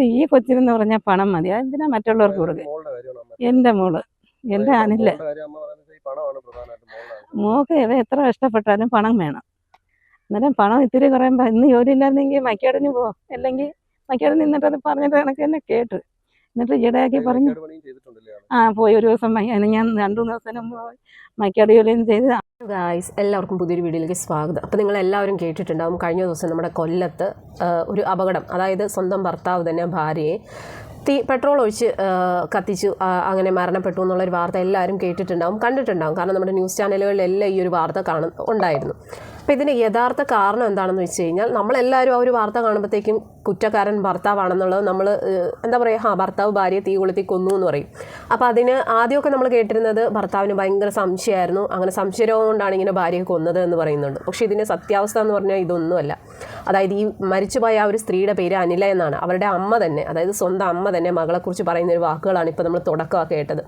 എന്നിട്ട് ഈ കൊച്ചിനെന്ന് പറഞ്ഞാൽ പണം മതി. അതിനാ മറ്റുള്ളവർക്ക് കൊടുക്കുക എന്റെ. എന്റെ മോൾ. എന്റെ അതായത് അനിൽ മോളുടെ കാര്യം അമ്മ പറയുന്നത് ഈ പണമാണ് പ്രധാനമായിട്ടും മോളുടെ ആവശ്യം. മോക്ക് ഏതാ എത്ര കഷ്ടപ്പെട്ടാലും പണം വേണം. അന്നേരം പണം ഇത്തിരി കുറയുമ്പോൾ ഇന്ന് ജോലി ഇല്ലായിരുന്നെങ്കിൽ മക്കേടിന് പോ. അല്ലെങ്കിൽ മക്കേട് നിന്നിട്ട് അത് പറഞ്ഞിട്ട് കണക്ക് തന്നെ കേട്ട്. എന്നിട്ട് ഈടെയാക്കി ഈ പറഞ്ഞു? ആ പോയി ഒരു ദിവസം ഞാൻ രണ്ടു മൂന്ന് ദിവസം മക്കേട് ജോലിയും ചെയ്ത്. ഗായ്സ് എല്ലാവർക്കും പുതിയൊരു വീഡിയോയിലേക്ക് സ്വാഗതം. അപ്പോൾ നിങ്ങൾ എല്ലാവരും കേട്ടിട്ടുണ്ടാവും കഴിഞ്ഞ ദിവസം നമ്മുടെ കൊല്ലത്ത് ഒരു അപകടം. അതായത് സ്വന്തം ഭർത്താവ് തന്നെ ഭാര്യയെ തീ പെട്രോൾ ഒഴിച്ച് കത്തിച്ചു അങ്ങനെ മരണപ്പെട്ടു എന്നുള്ളൊരു വാർത്ത എല്ലാവരും കേട്ടിട്ടുണ്ടാവും കണ്ടിട്ടുണ്ടാവും. കാരണം നമ്മുടെ ന്യൂസ് ചാനലുകളിലെല്ലാം ഈ ഒരു വാർത്ത കാണുന്ന ഉണ്ടായിരുന്നു. അപ്പോൾ ഇതിന്റെ യഥാർത്ഥ കാരണം എന്താണെന്ന് വെച്ച് കഴിഞ്ഞാൽ നമ്മളെല്ലാവരും ആ ഒരു വാർത്ത കാണുമ്പോഴത്തേക്കും കുറ്റക്കാരൻ ഭർത്താവാണെന്നുള്ളത് നമ്മൾ എന്താ പറയുക ആ ഭർത്താവ് ഭാര്യയെ തീ കൊളുത്തി കൊന്നു എന്ന് പറയും. അപ്പോൾ അതിന് ആദ്യമൊക്കെ നമ്മൾ കേട്ടിരുന്നത് ഭർത്താവിന് ഭയങ്കര സംശയമായിരുന്നു. അങ്ങനെ സംശയരോഗം കൊണ്ടാണ് ഇങ്ങനെ ഭാര്യയെ കൊന്നത് എന്ന് പറയുന്നുണ്ട്. പക്ഷേ ഇതിന്റെ സത്യാവസ്ഥ എന്ന് പറഞ്ഞാൽ ഇതൊന്നുമല്ല. അതായത് ഈ മരിച്ചുപോയ ആ ഒരു സ്ത്രീയുടെ പേര് അനില എന്നാണ്. അവരുടെ അമ്മ തന്നെ അതായത് സ്വന്തം അമ്മ തന്നെ മകളെക്കുറിച്ച് പറയുന്ന ഒരു വാക്കുകളാണ് ഇപ്പോൾ നമ്മൾ തുടക്കമൊക്കെ കേട്ടത്.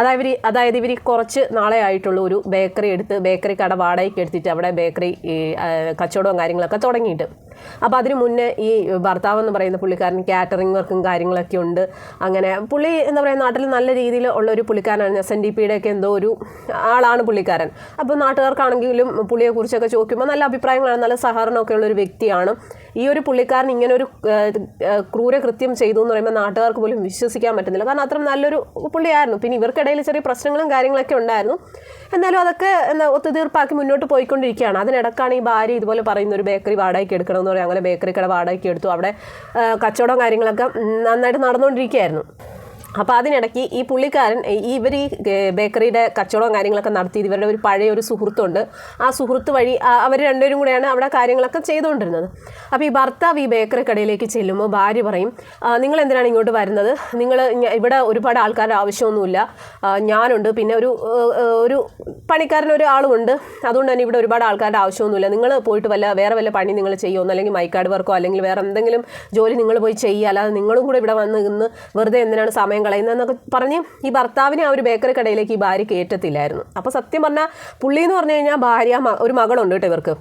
അതായത് ഇവർ അതായത് ഇവർ കുറച്ച് നാളെ ആയിട്ടുള്ള ഒരു ബേക്കറി എടുത്ത് ബേക്കറി കട വാടകയ്ക്ക് എടുത്തിട്ട് അവിടെ ബേക്കറി കച്ചവടവും കാര്യങ്ങളൊക്കെ തുടങ്ങിയിട്ട്. അപ്പോൾ അതിന് മുന്നേ ഈ ഭർത്താവ് എന്ന് പറയുന്ന പുള്ളിക്കാരൻ കാറ്ററിംഗ് വർക്കും കാര്യങ്ങളൊക്കെ ഉണ്ട്. അങ്ങനെ പുള്ളി എന്താ പറയുക നാട്ടിൽ നല്ല രീതിയിൽ ഉള്ള ഒരു പുള്ളിക്കാരനാണ്. എസ് എൻ ഡി പിയുടെ ഒക്കെ എന്തോ ഒരു ആളാണ് പുള്ളിക്കാരൻ. അപ്പോൾ നാട്ടുകാർക്കാണെങ്കിലും പുള്ളിയെക്കുറിച്ചൊക്കെ ചോദിക്കുമ്പോൾ നല്ല അഭിപ്രായങ്ങളാണ് നല്ല സഹകരണമൊക്കെ ഉള്ള ഒരു വ്യക്തിയാണ്. ഈ ഒരു പുള്ളിക്കാരൻ ഇങ്ങനെ ഒരു ക്രൂരകൃത്യം ചെയ്തു എന്ന് പറയുമ്പോൾ നാട്ടുകാർക്ക് പോലും വിശ്വസിക്കാൻ പറ്റുന്നില്ല. കാരണം അത്ര നല്ലൊരു പുള്ളിയായിരുന്നു. പിന്നെ ഇവർക്കിടയിൽ ചെറിയ പ്രശ്നങ്ങളും കാര്യങ്ങളൊക്കെ ഉണ്ടായിരുന്നു. എന്നാലും അതൊക്കെ എന്താ ഒത്തുതീർപ്പാക്കി മുന്നോട്ട് പോയിക്കൊണ്ടിരിക്കുകയാണ്. അതിനിടക്കാണ് ഈ ഭാര്യ ഇതുപോലെ പറയുന്ന ഒരു ബേക്കറി വാടകയ്ക്ക് എടുക്കണമെന്ന് പറയും. അങ്ങനെ ബേക്കറി കട വാടകയ്ക്ക് എടുത്തു. അവിടെ കച്ചവടം കാര്യങ്ങളൊക്കെ നന്നായിട്ട് നടന്നുകൊണ്ടിരിക്കുകയായിരുന്നു. അപ്പോൾ അതിനിടയ്ക്ക് ഈ പുള്ളിക്കാരൻ ഇവർ ഈ ബേക്കറിയുടെ കച്ചവടവും കാര്യങ്ങളൊക്കെ നടത്തി ഇവരുടെ ഒരു പഴയ ഒരു സുഹൃത്തുണ്ട്. ആ സുഹൃത്ത് വഴി അവർ രണ്ടുപേരും കൂടെയാണ് അവിടെ കാര്യങ്ങളൊക്കെ ചെയ്തുകൊണ്ടിരുന്നത്. അപ്പോൾ ഈ ഭർത്താവ് ഈ ബേക്കറി കടയിലേക്ക് ചെല്ലുമ്പോൾ ഭാര്യ പറയും നിങ്ങൾ എന്തിനാണ് ഇങ്ങോട്ട് വരുന്നത്? നിങ്ങൾ ഇവിടെ ഒരുപാട് ആൾക്കാരുടെ ആവശ്യമൊന്നുമില്ല. ഞാനുണ്ട്. പിന്നെ ഒരു ഒരു പണിക്കാരൻ ഒരു ആളുമുണ്ട് അതുകൊണ്ട് തന്നെ ഇവിടെ ഒരുപാട് ആൾക്കാരുടെ ആവശ്യമൊന്നുമില്ല. നിങ്ങൾ പോയിട്ട് വല്ല വേറെ വല്ല പണി നിങ്ങൾ ചെയ്യുമോ? അല്ലെങ്കിൽ മൈക്കാട് വർക്കോ? അല്ലെങ്കിൽ വേറെ എന്തെങ്കിലും ജോലി നിങ്ങൾ പോയി ചെയ്യുക. അല്ലാതെ നിങ്ങളും കൂടെ ഇവിടെ വന്ന് ഇന്ന് വെറുതെ എന്തിനാണ് സമയം കളയുന്നതെന്നൊക്കെ പറഞ്ഞ് ഈ ഭർത്താവിനെ ആ ഒരു ബേക്കറി കടയിലേക്ക് ഈ ഭാര്യ കയറ്റത്തില്ലായിരുന്നു. അപ്പോൾ സത്യം പറഞ്ഞാൽ പുള്ളി എന്ന് പറഞ്ഞു കഴിഞ്ഞാൽ ഭാര്യ ഒരു മകളുണ്ട് കേട്ടോ ഇവർക്ക്.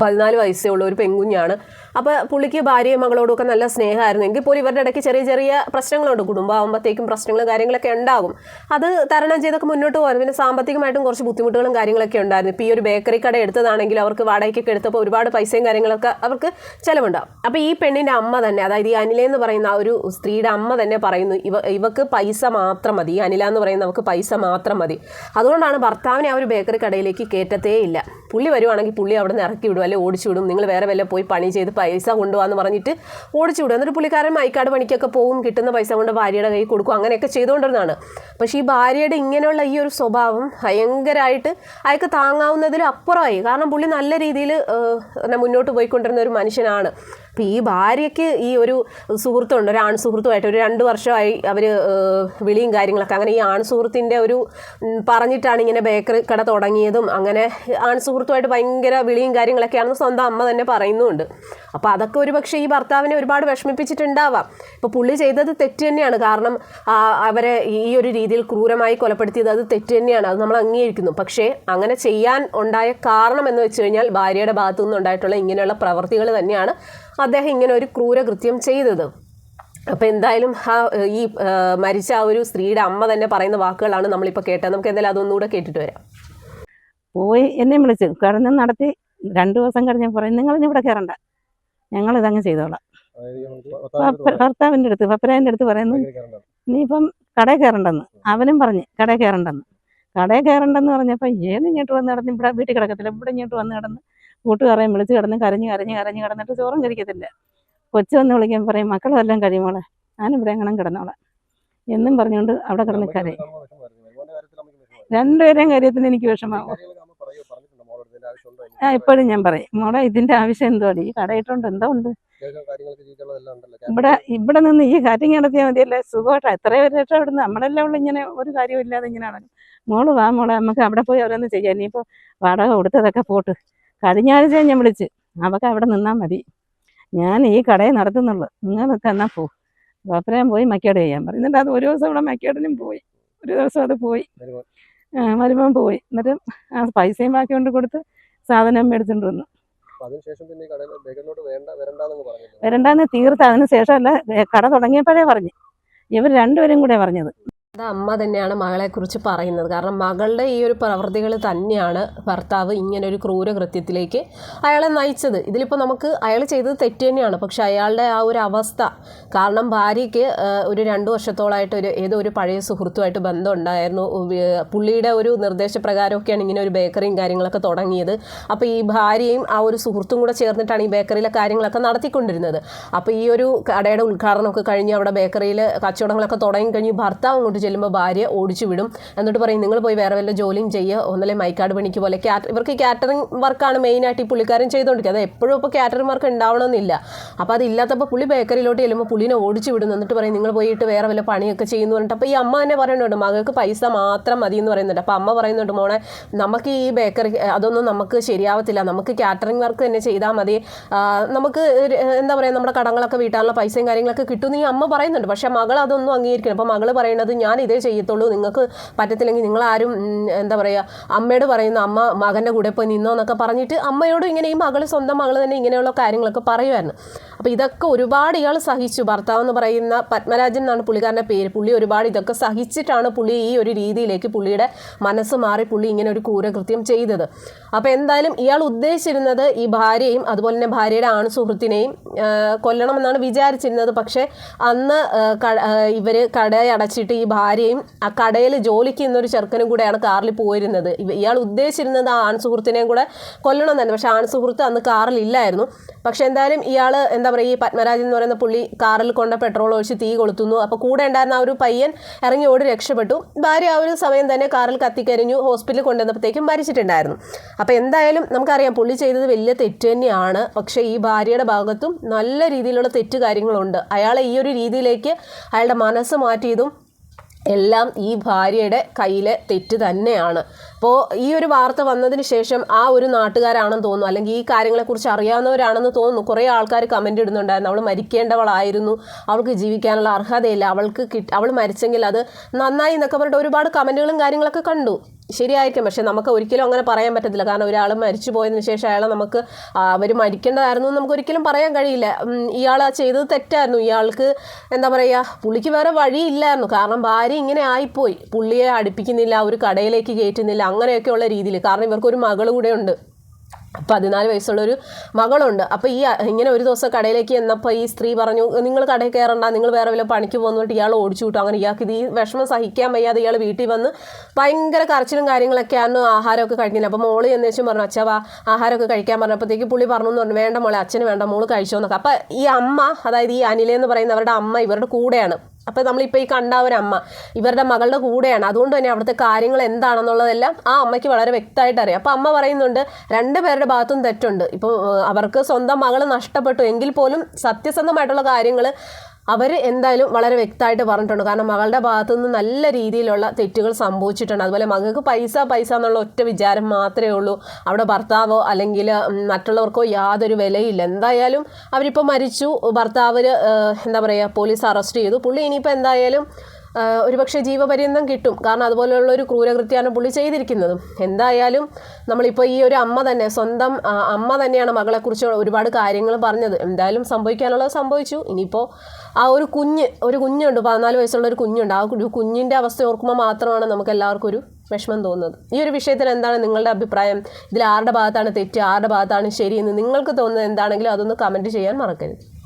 പതിനാല് വയസ്സേ ഉള്ള ഒരു പെൺകുഞ്ഞാണ്. അപ്പോൾ പുള്ളിക്ക് ഭാര്യയും മകളോടൊക്കെ നല്ല സ്നേഹമായിരുന്നു. എങ്കിൽ പോലും ഇവരുടെ ഇടയ്ക്ക് ചെറിയ ചെറിയ പ്രശ്നങ്ങളുണ്ട്. കുടുംബമാകുമ്പോഴത്തേക്കും പ്രശ്നങ്ങളും കാര്യങ്ങളൊക്കെ ഉണ്ടാകും. അത് തരണം ചെയ്തൊക്കെ മുന്നോട്ട് പോകാൻ പിന്നെ സാമ്പത്തികമായിട്ടും കുറച്ച് ബുദ്ധിമുട്ടുകളും കാര്യങ്ങളൊക്കെ ഉണ്ടായിരുന്നു. ഇപ്പോൾ ഈ ഒരു ബേക്കറി കട എടുത്തതാണെങ്കിൽ അവർക്ക് വാടകയ്ക്കൊക്കെ എടുത്തപ്പോൾ ഒരുപാട് പൈസയും കാര്യങ്ങളൊക്കെ അവർക്ക് ചിലവുണ്ടാകും. അപ്പോൾ ഈ പെണ്ണിന്റെ അമ്മ തന്നെ അതായത് ഈ അനില എന്ന് പറയുന്ന ആ ഒരു സ്ത്രീയുടെ അമ്മ തന്നെ പറയുന്നു ഇവ ഇവക്ക് പൈസ മാത്രം മതി. ഈ അനില എന്ന് പറയുന്ന അവർക്ക് പൈസ മാത്രം മതി. അതുകൊണ്ടാണ് ഭർത്താവിനെ ആ ഒരു ബേക്കറി കടയിലേക്ക് കയറ്റത്തേ ഇല്ല. പുള്ളി വരുവാണെങ്കിൽ പുള്ളി അവിടെ നിന്ന് ഇറക്കി വിടും അല്ലെങ്കിൽ ഓടിച്ചു വിടും. നിങ്ങൾ വേറെ വല്ല പോയി പണി ചെയ്ത് പൈസ കൊണ്ടുപോകാന്ന് പറഞ്ഞിട്ട് ഓടിച്ചു വിടും. എന്നിട്ട് പുള്ളിക്കാരൻ മൈക്കാട് പണിക്കൊക്കെ പോകും കിട്ടുന്ന പൈസ കൊണ്ട് ഭാര്യയുടെ കയ്യിൽ കൊടുക്കും അങ്ങനെയൊക്കെ ചെയ്തുകൊണ്ടിരുന്നതാണ്. പക്ഷേ ഈ ഭാര്യയുടെ ഇങ്ങനെയുള്ള ഈ ഒരു സ്വഭാവം ഭയങ്കരമായിട്ട് അയാൾക്ക് താങ്ങാവുന്നതിലും അപ്പുറമായി. കാരണം പുള്ളി നല്ല രീതിയിൽ മുന്നോട്ട് പോയിക്കൊണ്ടിരുന്ന ഒരു മനുഷ്യനാണ്. അപ്പോൾ ഈ ഭാര്യയ്ക്ക് ഈ ഒരു സുഹൃത്തുണ്ട് ഒരു ആൺ സുഹൃത്തുമായിട്ട് ഒരു രണ്ട് വർഷമായി അവർ വിളിയും കാര്യങ്ങളൊക്കെ. അങ്ങനെ ഈ ആൺ സുഹൃത്തിന്റെ ഒരു പറഞ്ഞിട്ടാണ് ഇങ്ങനെ ബേക്കറി കട തുടങ്ങിയതും. അങ്ങനെ ആൺ സുഹൃത്തുമായിട്ട് ഭയങ്കര വിളിയും കാര്യങ്ങളൊക്കെയാണെന്ന് സ്വന്തം അമ്മ തന്നെ പറയുന്നുമുണ്ട് അപ്പോൾ അതൊക്കെ ഒരു പക്ഷേ ഈ ഭർത്താവിനെ ഒരുപാട് വിഷമിപ്പിച്ചിട്ടുണ്ടാവാം. ഇപ്പോൾ പുള്ളി ചെയ്തത് തെറ്റ് തന്നെയാണ്. കാരണം അവരെ ഈ ഒരു രീതിയിൽ ക്രൂരമായി കൊലപ്പെടുത്തിയത് അത് തെറ്റ് തന്നെയാണ്. അത് നമ്മൾ അംഗീകരിക്കുന്നു. പക്ഷേ അങ്ങനെ ചെയ്യാൻ ഉണ്ടായ കാരണം എന്ന് വെച്ച് കഴിഞ്ഞാൽ ഭാര്യയുടെ ഭാഗത്തു നിന്നുണ്ടായിട്ടുള്ള ഇങ്ങനെയുള്ള പ്രവർത്തികൾ തന്നെയാണ് അദ്ദേഹം ഇങ്ങനെ ഒരു ക്രൂരകൃത്യം ചെയ്തത്. അപ്പോൾ എന്തായാലും ആ ഈ മരിച്ച ആ ഒരു സ്ത്രീയുടെ അമ്മ തന്നെ പറയുന്ന വാക്കുകളാണ് നമ്മളിപ്പോൾ കേട്ടത്. നമുക്ക് എന്തായാലും അതൊന്നുകൂടെ കേട്ടിട്ട് വരാം. പോയി എന്നെ വിളിച്ചു കിടന്ന് നടത്തി രണ്ടു ദിവസം കഴിഞ്ഞ് പറയും നിങ്ങൾ ഇവിടെ കയറണ്ട. ഞങ്ങൾ ഇതങ്ങ് ചെയ്തോളാം. ഭർത്താവിന്റെ അടുത്ത് പപ്പരാവിന്റെ അടുത്ത് പറയുന്നു നീ ഇപ്പം കടയിൽ കയറണ്ടെന്ന്. അവനും പറഞ്ഞ് കടയിൽ കയറണ്ടെന്ന്. കടയിൽ കയറണ്ടെന്ന് പറഞ്ഞപ്പോൾ ഏത് ഇങ്ങോട്ട് വന്ന് കിടന്ന് ഇവിടെ വീട്ടിൽ കിടക്കത്തില്ല ഇവിടെ ഇങ്ങോട്ട് വന്ന് കിടന്ന് കൂട്ടുകാരെയും വിളിച്ച് കിടന്ന് കരഞ്ഞ് കരഞ്ഞ് കരഞ്ഞ് കിടന്നിട്ട് ചോറും കഴിക്കത്തില്ല. കൊച്ചു വന്ന് വിളിക്കാൻ പറയും മക്കളും എല്ലാം കഴിയുമോളെ ഞാനിവിടെ എങ്ങനെ കിടന്നോളെ. എന്നും പറഞ്ഞുകൊണ്ട് അവിടെ കിടന്ന് കരയും. രണ്ടുപേരെയും കാര്യത്തിന് എനിക്ക് വിഷമാവും ആ ഇപ്പോഴും ഞാൻ പറയും. മോളെ ഇതിന്റെ ആവശ്യം എന്തുവാടി? ഈ കടയിട്ടുണ്ട് എന്തോ ഉണ്ട്. ഇവിടെ ഇവിടെ നിന്ന് ഈ കാറ്റിങ് നടത്തിയാൽ മതിയല്ലേ? സുഖമായിട്ട്. എത്രയോ അവിടെ നിന്ന് നമ്മളെല്ലാം ഉള്ള ഇങ്ങനെ ഒരു കാര്യമില്ലാതെ ഇങ്ങനെ നടക്കും. മോൾ വാ മോളെ നമുക്ക് അവിടെ പോയി അവരൊന്നും ചെയ്യാം. ഇനിയിപ്പോൾ വാടക കൊടുത്തതൊക്കെ പോട്ട്. കഴിഞ്ഞ ആഴ്ച ഞാൻ വിളിച്ച്. അവക്ക് അവിടെ നിന്നാൽ മതി. ഞാൻ ഈ കടയിൽ നടത്തുന്നുള്ളൂ. നിങ്ങളൊക്കെ എന്നാൽ പോ. അപ്പുറം പോയി മക്കേട് ചെയ്യാൻ പറയും എന്നിട്ട് അത് ഒരു ദിവസം ഇവിടെ മക്കേടിനും പോയി. ഒരു ദിവസം അത് പോയി. വരുമ്പോൾ പോയി. എന്നിട്ട് ആ പൈസയും ബാക്കി കൊണ്ട് കൊടുത്ത് സാധനം മേടിച്ചിട്ട് വന്നു. വരണ്ടെന്ന് തീർത്ത് അതിന് ശേഷമല്ല ഏ, കട തുടങ്ങിയപ്പോഴേ പറഞ്ഞു. ഇവർ രണ്ടുപേരും കൂടെ പറഞ്ഞത്. അത് അമ്മ തന്നെയാണ് മകളെക്കുറിച്ച് പറയുന്നത്. കാരണം മകളുടെ ഈ ഒരു പ്രവൃത്തികൾ തന്നെയാണ് ഭർത്താവ് ഇങ്ങനൊരു ക്രൂരകൃത്യത്തിലേക്ക് അയാളെ നയിച്ചത്. ഇതിലിപ്പോൾ നമുക്ക് അയാൾ ചെയ്തത് തെറ്റ് തന്നെയാണ്. പക്ഷെ അയാളുടെ ആ ഒരു അവസ്ഥ കാരണം ഭാര്യയ്ക്ക് ഒരു രണ്ട് വർഷത്തോളമായിട്ട് ഒരു ഏതോ ഒരു പഴയ സുഹൃത്തുമായിട്ട് ബന്ധമുണ്ടായിരുന്നു. പുള്ളിയുടെ ഒരു നിർദ്ദേശപ്രകാരമൊക്കെയാണ് ഇങ്ങനെ ഒരു ബേക്കറിയും കാര്യങ്ങളൊക്കെ തുടങ്ങിയത്. അപ്പോൾ ഈ ഭാര്യയും ആ ഒരു സുഹൃത്തും കൂടെ ചേർന്നിട്ടാണ് ഈ ബേക്കറിയിലെ കാര്യങ്ങളൊക്കെ നടത്തിക്കൊണ്ടിരുന്നത്. അപ്പോൾ ഈ ഒരു കടയുടെ ഉദ്ഘാടനമൊക്കെ കഴിഞ്ഞ് അവിടെ ബേക്കറിയിൽ കച്ചവടങ്ങളൊക്കെ തുടങ്ങി കഴിഞ്ഞ് ഭർത്താവ് ചെല്ലുമ്പോൾ ഭാര്യ ഓടിച്ചു വിടും. എന്നിട്ട് പറയും നിങ്ങൾ പോയി വേറെ വല്ല ജോലിയും ചെയ്യുക ഒന്നല്ലേ മൈക്കാട് പണിക്ക് പോലെ ക്യാറ്റ് ഇവർക്ക് കാറ്ററിംഗ് വർക്കാണ് മെയിനായിട്ട് ഈ പുള്ളിക്കാരൻ ചെയ്തുകൊണ്ടിരിക്കുന്നത് അത് എപ്പോഴും ഇപ്പോൾ കാറ്ററിംഗ് വർക്ക് ഉണ്ടാവണമെന്നില്ല. അപ്പോൾ അതില്ലാത്തപ്പോൾ പുള്ളി ബേക്കറിയിലോട്ട് ചെല്ലുമ്പോൾ പുള്ളിനെ ഓടിച്ചു വിടും. എന്നിട്ട് പറയും നിങ്ങൾ പോയിട്ട് വേറെ വല്ല പണിയൊക്കെ ചെയ്യുന്നു പറഞ്ഞിട്ട്. അപ്പോൾ ഈ അമ്മ തന്നെ പറയുന്നുണ്ട് മകൾക്ക് പൈസ മാത്രം മതി എന്ന് പറയുന്നുണ്ട്. അപ്പോൾ അമ്മ പറയുന്നുണ്ട് മോളെ നമുക്ക് ഈ ബേക്കറി അതൊന്നും നമുക്ക് ശരിയാവത്തില്ല. നമുക്ക് കാറ്ററിംഗ് വർക്ക് തന്നെ ചെയ്താൽ മതി. നമുക്ക് എന്താ പറയുക നമ്മുടെ കടങ്ങളൊക്കെ വീട്ടാനുള്ള പൈസയും കാര്യങ്ങളൊക്കെ കിട്ടുമെന്ന് ഈ അമ്മ പറയുന്നുണ്ട്. പക്ഷേ മകൾ അതൊന്നും അംഗീകരിക്കണം അപ്പോൾ മകൾ പറയുന്നത് ഞാൻ ഇതേ ചെയ്യത്തുള്ളൂ. നിങ്ങൾക്ക് പറ്റത്തില്ലെങ്കിൽ നിങ്ങളാരും എന്താ പറയുക അമ്മയോട് പറയുന്നു അമ്മ മകന്റെ കൂടെ പോയി നിന്നോ എന്നൊക്കെ പറഞ്ഞിട്ട് അമ്മയോട് ഇങ്ങനെ ഈ മകൾ സ്വന്തം മകൾ തന്നെ ഇങ്ങനെയുള്ള കാര്യങ്ങളൊക്കെ പറയുമായിരുന്നു അപ്പോൾ ഇതൊക്കെ ഒരുപാട് ഇയാൾ സഹിച്ചു. ഭർത്താവ് എന്ന് പറയുന്ന പത്മരാജൻ എന്നാണ് പുള്ളിക്കാരന്റെ പേര്. പുള്ളി ഒരുപാട് ഇതൊക്കെ സഹിച്ചിട്ടാണ് പുള്ളി ഈ ഒരു രീതിയിലേക്ക് പുള്ളിയുടെ മനസ്സ് മാറി പുള്ളി ഇങ്ങനെ ഒരു ക്രൂരകൃത്യം ചെയ്തത്. അപ്പോൾ എന്തായാലും ഇയാൾ ഉദ്ദേശിച്ചിരുന്നത് ഈ ഭാര്യയും അതുപോലെ തന്നെ ഭാര്യയുടെ ആൺസുഹൃത്തിനെയും കൊല്ലണമെന്നാണ് വിചാരിച്ചിരുന്നത്. പക്ഷേ അന്ന് ഇവർ കടയടച്ചിട്ട് ഈ ഭാര്യയും ആ കടയിൽ ജോലിക്ക് ഇന്നൊരു ചെറുക്കനും കൂടെയാണ് കാറിൽ പോയിരുന്നത്. ഇയാൾ ഉദ്ദേശിച്ചിരുന്നത് ആ ആൺ സുഹൃത്തിനെയും കൂടെ കൊല്ലണം തന്നെ. പക്ഷേ ആൺ സുഹൃത്ത് അന്ന് കാറിലില്ലായിരുന്നു പക്ഷെ എന്തായാലും ഇയാൾ എന്താ പറയുക ഈ പത്മരാജൻ എന്ന് പറയുന്ന പുള്ളി കാറിൽ കൊണ്ട പെട്രോൾ ഒഴിച്ച് തീ കൊളുത്തുന്നു. അപ്പോൾ കൂടെ ഉണ്ടായിരുന്ന ആ ഒരു പയ്യൻ ഇറങ്ങി ഓടി രക്ഷപ്പെട്ടു. ഭാര്യ ആ ഒരു സമയം തന്നെ കാറിൽ കത്തിക്കരിഞ്ഞു ഹോസ്പിറ്റലിൽ കൊണ്ടുവന്നപ്പോഴത്തേക്കും മരിച്ചിട്ടുണ്ടായിരുന്നു. അപ്പോൾ എന്തായാലും നമുക്കറിയാം പുള്ളി ചെയ്തത് വലിയ തെറ്റ് തന്നെയാണ്. പക്ഷേ ഈ ഭാര്യയുടെ ഭാഗത്തും നല്ല രീതിയിലുള്ള തെറ്റ് കാര്യങ്ങളുണ്ട്. അയാളെ ഈ ഒരു രീതിയിലേക്ക് അയാളുടെ മനസ്സ് മാറ്റിയതും എല്ലാം ഈ ഭാര്യയുടെ കയ്യിലെ തെറ്റ് തന്നെയാണ്. അപ്പോൾ ഈ ഒരു വാർത്ത വന്നതിന് ശേഷം ആ ഒരു നാട്ടുകാരാണെന്ന് തോന്നുന്നു. അല്ലെങ്കിൽ ഈ കാര്യങ്ങളെക്കുറിച്ച് അറിയാവുന്നവരാണെന്ന് തോന്നുന്നു. കുറേ ആൾക്കാർ കമന്റ് ഇടുന്നുണ്ടായിരുന്നു. അവൾ മരിക്കേണ്ടവളായിരുന്നു. അവൾക്ക് ജീവിക്കാനുള്ള അർഹതയില്ല. അവൾക്ക് അവൾ മരിച്ചെങ്കിൽ അത് നന്നായി എന്നൊക്കെ പറഞ്ഞിട്ട് ഒരുപാട് കമന്റുകളും കാര്യങ്ങളൊക്കെ കണ്ടു. ശരിയായിരിക്കും. പക്ഷെ നമുക്ക് ഒരിക്കലും അങ്ങനെ പറയാൻ പറ്റത്തില്ല. കാരണം ഒരാൾ മരിച്ചു പോയതിന് ശേഷം അയാളെ നമുക്ക് അവർ മരിക്കേണ്ടതായിരുന്നു നമുക്ക് ഒരിക്കലും പറയാൻ കഴിയില്ല. ഇയാൾ ആ ചെയ്തത് തെറ്റായിരുന്നു. ഇയാൾക്ക് എന്താ പറയുക പുള്ളിക്ക് വേറെ വഴിയില്ലായിരുന്നു. കാരണം ഭാര്യ ഇങ്ങനെ ആയിപ്പോയി. പുള്ളിയെ അടുപ്പിക്കുന്നില്ല ഒരു കടയിലേക്ക് കയറ്റുന്നില്ല അങ്ങനെയൊക്കെയുള്ള രീതിയിൽ. കാരണം ഇവർക്കൊരു മകൾ കൂടെ ഉണ്ട്. പതിനാല് വയസ്സുള്ളൊരു മകളുണ്ട്. അപ്പോൾ ഈ ഇങ്ങനെ ഒരു ദിവസം കടയിലേക്ക് ചെന്നപ്പോൾ ഈ സ്ത്രീ പറഞ്ഞു നിങ്ങൾ കടയിൽ കയറണ്ട നിങ്ങൾ വേറെ വല്ല പണിക്ക് പോകുന്നിട്ട് ഇയാൾ ഓടിച്ചു വിട്ടു. അങ്ങനെ ഇയാൾക്ക് ഇത് ഈ വിഷമം സഹിക്കാൻ വയ്യാതെ ഇയാൾ വീട്ടിൽ വന്ന് ഭയങ്കര കരച്ചിലും കാര്യങ്ങളൊക്കെയാണ് ആഹാരമൊക്കെ കഴിക്കുന്നത്. അപ്പോൾ മോൾ എന്നേച്ചും പറഞ്ഞു അച്ഛാ ആഹാരമൊക്കെ കഴിക്കാൻ പറഞ്ഞപ്പോഴത്തേക്ക് പുള്ളി പറഞ്ഞു എന്ന് പറഞ്ഞു വേണ്ട മോളെ അച്ഛന് വേണ്ട മോൾ കഴിച്ചോന്നൊക്കെ. അപ്പോൾ ഈ അമ്മ അതായത് ഈ അനിലെന്ന് പറയുന്ന അവരുടെ അമ്മ ഇവരുടെ കൂടെയാണ്. അപ്പോൾ നമ്മളിപ്പോൾ ഈ കണ്ട ഒരമ്മ ഇവരുടെ മകളുടെ കൂടെയാണ്. അതുകൊണ്ട് തന്നെ അവിടുത്തെ കാര്യങ്ങൾ എന്താണെന്നുള്ളതെല്ലാം ആ അമ്മയ്ക്ക് വളരെ വ്യക്തമായിട്ട് അറിയാം. അപ്പോൾ അമ്മ പറയുന്നുണ്ട് രണ്ട് പേരുടെ ഭാഗത്തും തെറ്റുണ്ട്. ഇപ്പോൾ അവർക്ക് സ്വന്തം മകൾ നഷ്ടപ്പെട്ടു. എങ്കിൽ പോലും സത്യസന്ധമായിട്ടുള്ള കാര്യങ്ങൾ അവർ എന്തായാലും വളരെ വ്യക്തമായിട്ട് പറഞ്ഞിട്ടുണ്ട്. കാരണം മകളുടെ ഭാഗത്തു നിന്ന് നല്ല രീതിയിലുള്ള തെറ്റുകൾ സംഭവിച്ചിട്ടുണ്ട്. അതുപോലെ മകൾക്ക് പൈസ പൈസ എന്നുള്ള ഒറ്റ വിചാരം മാത്രമേ ഉള്ളൂ. അവിടെ ഭർത്താവോ അല്ലെങ്കിൽ മറ്റുള്ളവർക്കോ യാതൊരു വിലയില്ല. എന്തായാലും അവരിപ്പോൾ മരിച്ചു. ഭർത്താവിന് എന്താ പറയുക പോലീസ് അറസ്റ്റ് ചെയ്തു. പുള്ളി ഇനിയിപ്പോൾ എന്തായാലും ഒരുപക്ഷെ ജീവപര്യന്തം കിട്ടും. കാരണം അതുപോലെയുള്ള ഒരു ക്രൂരകൃത്യമാണ് പുള്ളി ചെയ്തിരിക്കുന്നതും. എന്തായാലും നമ്മളിപ്പോൾ ഈ ഒരു അമ്മ തന്നെ സ്വന്തം അമ്മ തന്നെയാണ് മകളെക്കുറിച്ച് ഒരുപാട് കാര്യങ്ങൾ പറഞ്ഞത്. എന്തായാലും സംഭവിക്കാനുള്ളത് സംഭവിച്ചു. ഇനിയിപ്പോൾ ആ ഒരു കുഞ്ഞ് ഒരു കുഞ്ഞുണ്ട് പതിനാല് വയസ്സുള്ള ഒരു കുഞ്ഞുണ്ട്. ആ ഒരു കുഞ്ഞിന്റെ അവസ്ഥ ഓർക്കുമ്പോൾ മാത്രമാണ് നമുക്ക് എല്ലാവർക്കും ഒരു വിഷമം തോന്നുന്നത്. ഈ ഒരു വിഷയത്തിൽ എന്താണ് നിങ്ങളുടെ അഭിപ്രായം? ഇതിൽ ആരുടെ ഭാഗത്താണ് തെറ്റ്? ആരുടെ ഭാഗത്താണ് ശരിയെന്ന് നിങ്ങൾക്ക് തോന്നുന്നത്? എന്താണെങ്കിലും അതൊന്ന് കമന്റ് ചെയ്യാൻ മറക്കരുത്.